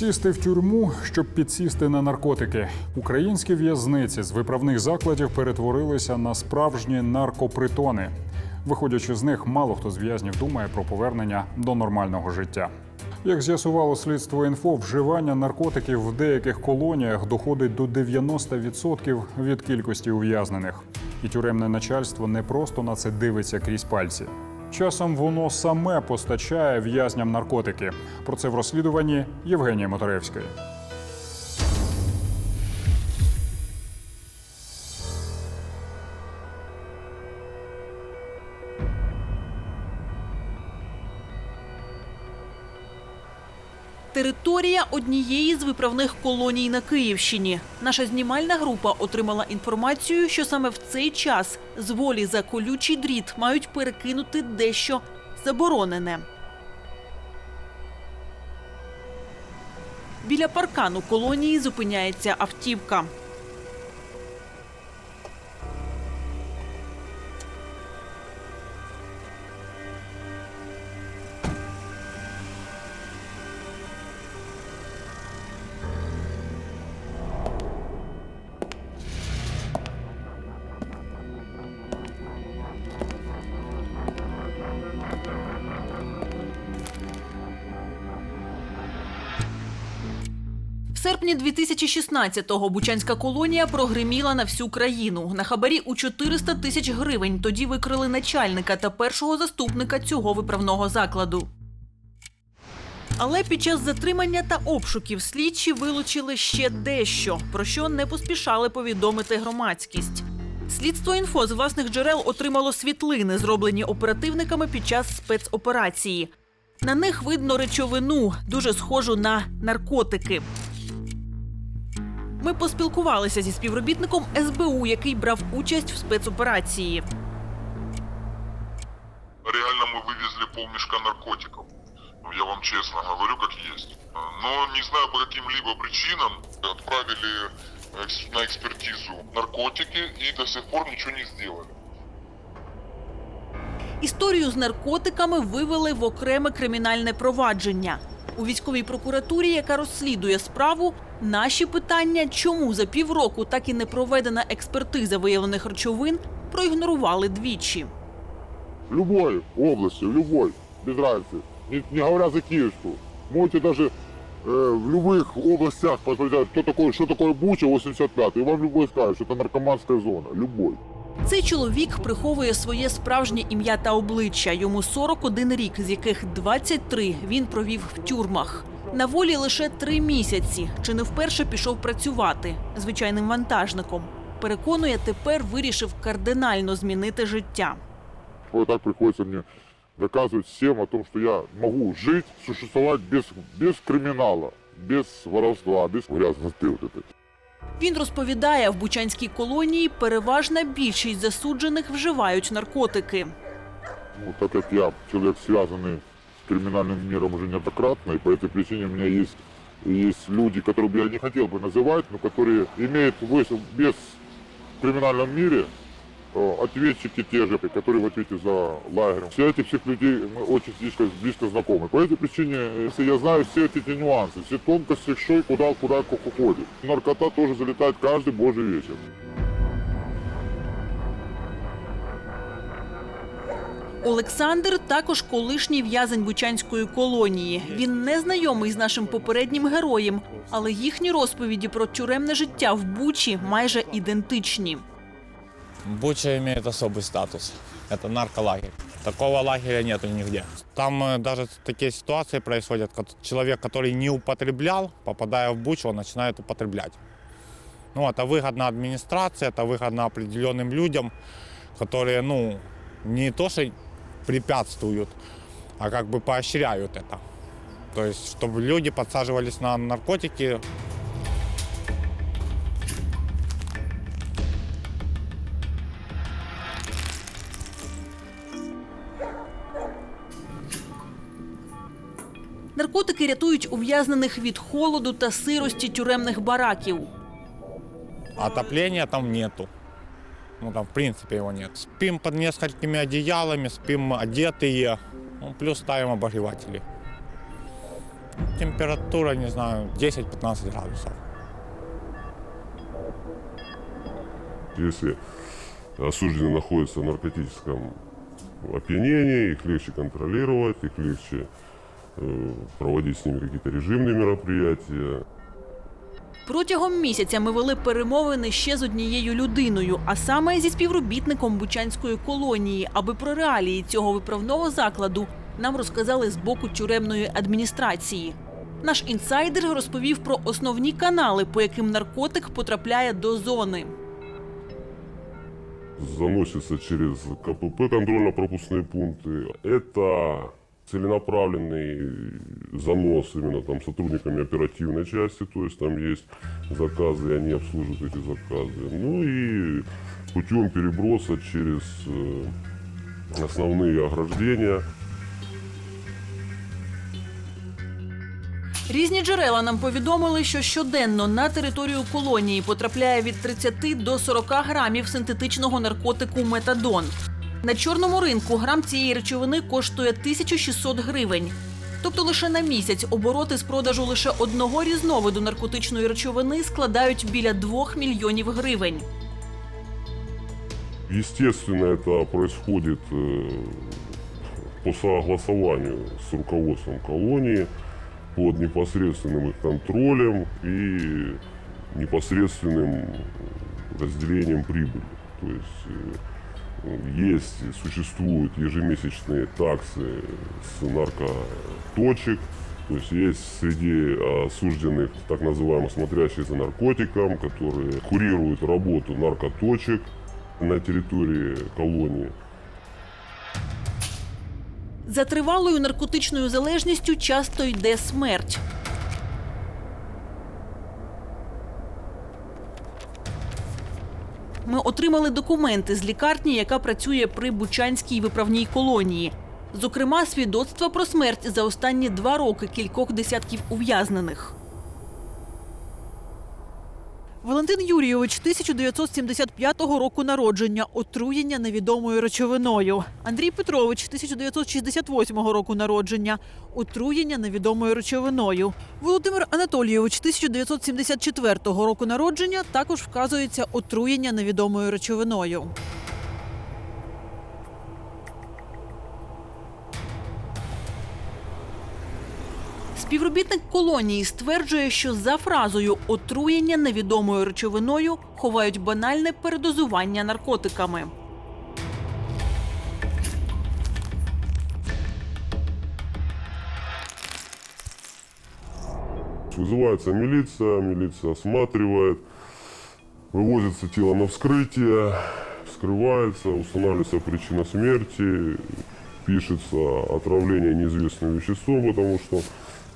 Сісти в тюрму, щоб підсісти на наркотики. Українські в'язниці з виправних закладів перетворилися на справжні наркопритони. Виходячи з них, мало хто з в'язнів думає про повернення до нормального життя. Як з'ясувало слідство інфо, вживання наркотиків в деяких колоніях доходить до 90% від кількості ув'язнених. І тюремне начальство не просто на це дивиться крізь пальці. Часом воно саме постачає в'язням наркотики. Про це в розслідуванні Євгенії Моторевської. Територія однієї з виправних колоній на Київщині. Наша знімальна група отримала інформацію, що саме в цей час з волі за колючий дріт мають перекинути дещо заборонене. Біля паркану колонії зупиняється автівка. Серпні 2016-го Бучанська колонія прогриміла на всю країну. На хабарі у 400 тисяч гривень тоді викрили начальника та першого заступника цього виправного закладу. Але під час затримання та обшуків слідчі вилучили ще дещо, про що не поспішали повідомити громадськість. Слідство інфо з власних джерел отримало світлини, зроблені оперативниками під час спецоперації. На них видно речовину, дуже схожу на наркотики. Ми поспілкувалися зі співробітником СБУ, який брав участь в спецоперації. Реально мы вывезли полмешка наркотиков. Ну, Я вам честно говорю, как есть. Но не знаю по каким-либо причинам отправили экс- на экспертизу наркотики и до сих пор ничего не сделали. Історію з наркотиками вивели в окреме кримінальне провадження. У військовій прокуратурі, яка розслідує справу, наші питання, чому за півроку так і не проведена експертиза виявлених речовин, проігнорували двічі. В любой области, в любой, без разницы. Не, не говоря за Киевскую. Можете даже э, в любых областях посмотреть, кто такой, что такое Буча 85 и вам любой скажет, что это наркоманская зона. Любой. Цей чоловік приховує своє справжнє ім'я та обличчя. Йому 41 рік, з яких 23 він провів в тюрмах. На волі лише три місяці. Чи не вперше пішов працювати звичайним вантажником. Переконує, тепер вирішив кардинально змінити життя. Вот так приходится мне доказывать всем о том, что я могу жить, существовать без, без криминала, без воровства, без грязноты вот этой. Він розповідає, в Бучанській колонії переважна більшість засуджених вживають наркотики. Ну, так как я человек, связанный с криминальным миром уже неоднократно, и по этой причине у меня есть, есть люди, которых бы я не хотел бы называть, но которые имеют вес без в криминальном мире э, ответчики те же, которые в ответе за лагерем. Все этих всех людей мы очень близко, близко знакомы. По этой причине, э, если я знаю все эти нюансы, все тонкости, что и куда, куда как уходит. Наркота тоже залетает каждый божий вечер. Олександр також колишній в'язень Бучанської колонії. Він не знайомий з нашим попереднім героєм, але їхні розповіді про тюремне життя в Бучі майже ідентичні. Буча имеет особый статус. Это нарколагерь. Такого лагеря нету нигде. Там э, даже такие ситуации происходят, как человек, который не употреблял, попадая в Бучу, он начинает употреблять. Ну, это выгодно администрации, это выгодно определенным людям, которые, ну, не то что препятствуют, а как бы поощряют это. То есть, чтобы люди подсаживались на наркотики, Наркотики рятують ув'язнених від холоду та сирості тюремних бараків. Отопления там нету. Ну, там, в принципе, его нет. Спим под несколькими одеялами, спим одетые. Ну, плюс ставим обогреватели. Температура, не знаю, 10-15 градусов. Если осужденный находится в наркотическом опьянении, их легче контролировать, их легче э, проводить с ними какие-то режимные мероприятия. Протягом місяця ми вели перемовини ще з однією людиною, а саме зі співробітником Бучанської колонії, аби про реалії цього виправного закладу нам розказали з боку тюремної адміністрації. Наш інсайдер розповів про основні канали, по яким наркотик потрапляє до зони. Заносится через КПП, контрольно-пропускные пункты. Это целенаправленный занос именно там сотрудниками оперативной части, то есть там есть заказы, и они обслуживают эти заказы. Ну и путем переброса через э, основные ограждения. Різні джерела нам повідомили, що щоденно на територію колонії потрапляє від 30 до 40 грамів синтетичного наркотику метадон. На чорному ринку грам цієї речовини коштує 1600 гривень. Тобто лише на місяць обороти з продажу лише одного різновиду наркотичної речовини складають біля 2 мільйонів гривень. Естественно, это происходит э, по согласованию с руководством колонии, под непосредственным их контролем и непосредственным разделением прибыли. То есть э, есть, существуют ежемесячные таксы с наркоточек, то есть есть среди осужденных так называемых смотрящих за наркотиком, которые курируют работу наркоточек на территории колонии. За тривалою наркотичною залежністю часто йде смерть. Ми отримали документи з лікарні, яка працює при Бучанській виправній колонії. Зокрема, свідоцтва про смерть за останні два роки кількох десятків ув'язнених. Валентин Юрійович 1975 року народження, отруєння невідомою речовиною. Андрій Петрович 1968 року народження, отруєння невідомою речовиною. Володимир Анатолійович 1974 року народження також вказується отруєння невідомою речовиною. Співробітник колонії стверджує, що за фразою отруєння невідомою речовиною ховають банальне передозування наркотиками. Вызывается милиция, милиция осматривает, вывозится тело на вскрытие, вскрывается, устанавливается причина смерти, пишется отравление неизвестным веществом, потому что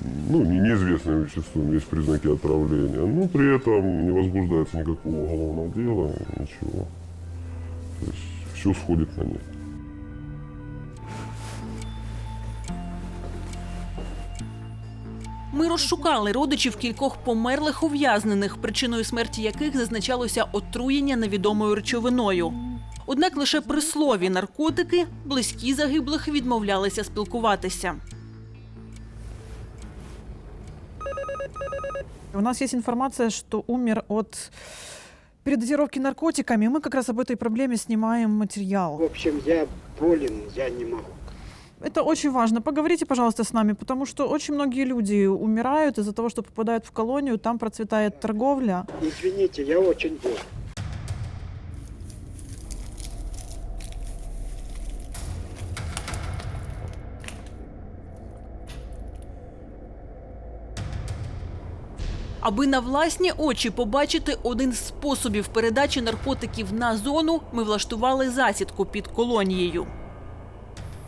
ну, не неизвестным веществом, есть признаки отравления. Но при этом не возбуждается никакого уголовного дела, ничего. То есть все сходит на нет. Ми розшукали родичів кількох померлих ув'язнених, причиною смерті яких зазначалося отруєння невідомою речовиною. Однак лише при слові наркотики близькі загиблих відмовлялися спілкуватися. У нас есть информация, что умер от передозировки наркотиками. Мы как раз об этой проблеме снимаем материал. В общем, я болен, я не могу. Это очень важно. Поговорите, пожалуйста, с нами, потому что очень многие люди умирают из-за того, что попадают в колонию, там процветает торговля. Извините, я очень болен. Аби на власні очі побачити один з способів передачі наркотиків на зону, ми влаштували засідку під колонією.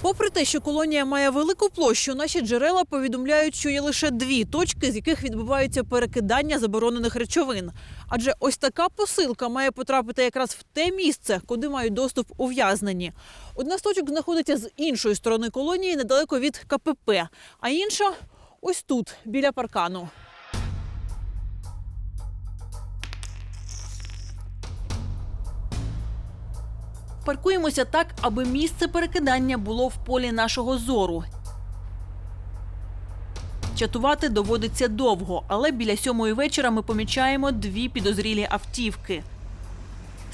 Попри те, що колонія має велику площу, наші джерела повідомляють, що є лише дві точки, з яких відбуваються перекидання заборонених речовин. Адже ось така посилка має потрапити якраз в те місце, куди мають доступ ув'язнені. Одна з точок знаходиться з іншої сторони колонії, недалеко від КПП, а інша ось тут, біля паркану. Паркуємося так, аби місце перекидання було в полі нашого зору. Чатувати доводиться довго, але біля сьомої вечора ми помічаємо дві підозрілі автівки.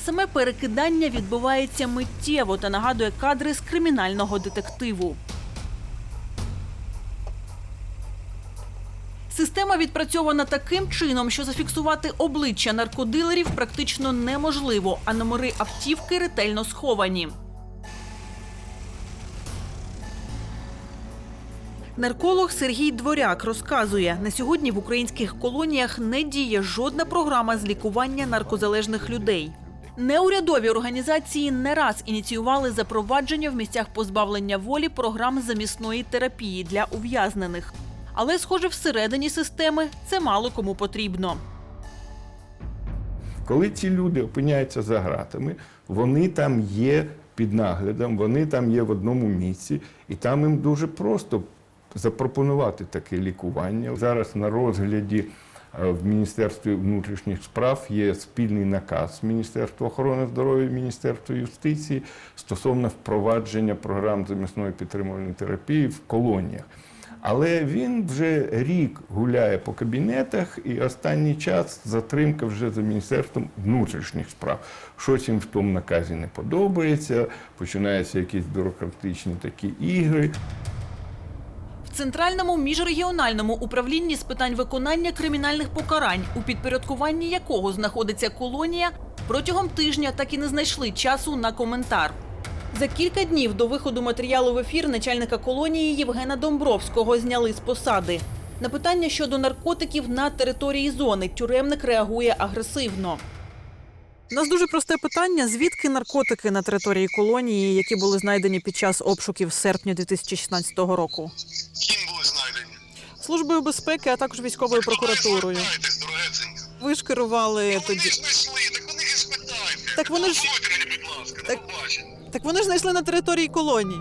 Саме перекидання відбувається миттєво та нагадує кадри з кримінального детективу. Система відпрацьована таким чином, що зафіксувати обличчя наркодилерів практично неможливо, а номери автівки ретельно сховані. Нарколог Сергій Дворяк розказує, на сьогодні в українських колоніях не діє жодна програма з лікування наркозалежних людей. Неурядові організації не раз ініціювали запровадження в місцях позбавлення волі програм замісної терапії для ув'язнених. Але, схоже, всередині системи це мало кому потрібно. Коли ці люди опиняються за ґратами, вони там є під наглядом, вони там є в одному місці, і там їм дуже просто запропонувати таке лікування. Зараз на розгляді е, в Міністерстві внутрішніх справ є спільний наказ Міністерства охорони здоров'я Міністерства юстиції стосовно впровадження програм замісної підтримувальної терапії в колоніях. Але він вже рік гуляє по кабінетах, і останній час затримка вже за міністерством внутрішніх справ. Щось їм в тому наказі не подобається, починаються якісь бюрократичні такі ігри. В центральному міжрегіональному управлінні з питань виконання кримінальних покарань, у підпорядкуванні якого знаходиться колонія, протягом тижня так і не знайшли часу на коментар. За кілька днів до виходу матеріалу в ефір начальника колонії Євгена Домбровського зняли з посади. На питання щодо наркотиків на території зони тюремник реагує агресивно. У нас дуже просте питання: звідки наркотики на території колонії, які були знайдені під час обшуків серпня 2016 року? Ким були знайдені? Службою безпеки, а також військовою прокуратурою. Спитайтесь. Ви ж керували Вони тоді. так вони ж- будь ласка, Так-. Так вони ж знайшли на території колонії.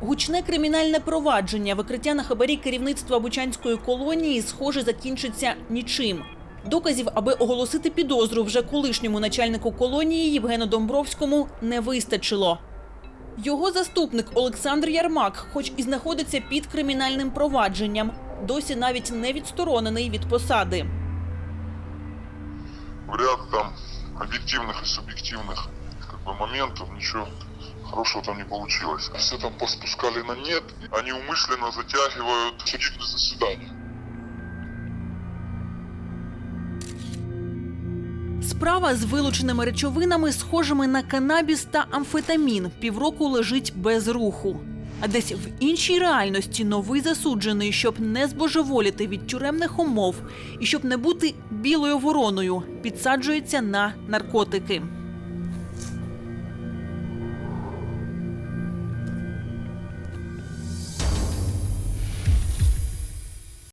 Гучне кримінальне провадження, викриття на хабарі керівництва Бучанської колонії, схоже, закінчиться нічим. Доказів, аби оголосити підозру вже колишньому начальнику колонії Євгену Домбровському, не вистачило. Його заступник Олександр Ярмак, хоч і знаходиться під кримінальним провадженням, досі навіть не відсторонений від посади. В ряд там объективных и субъективных как бы, моментов ничего хорошего там не получилось. Все там поспускали на нет, они умышленно затягивают судебное заседание. Справа з вилученими речовинами, схожими на канабіс та амфетамін, півроку лежить без руху. А десь в іншій реальності новий засуджений, щоб не збожеволіти від тюремних умов і щоб не бути білою вороною, підсаджується на наркотики.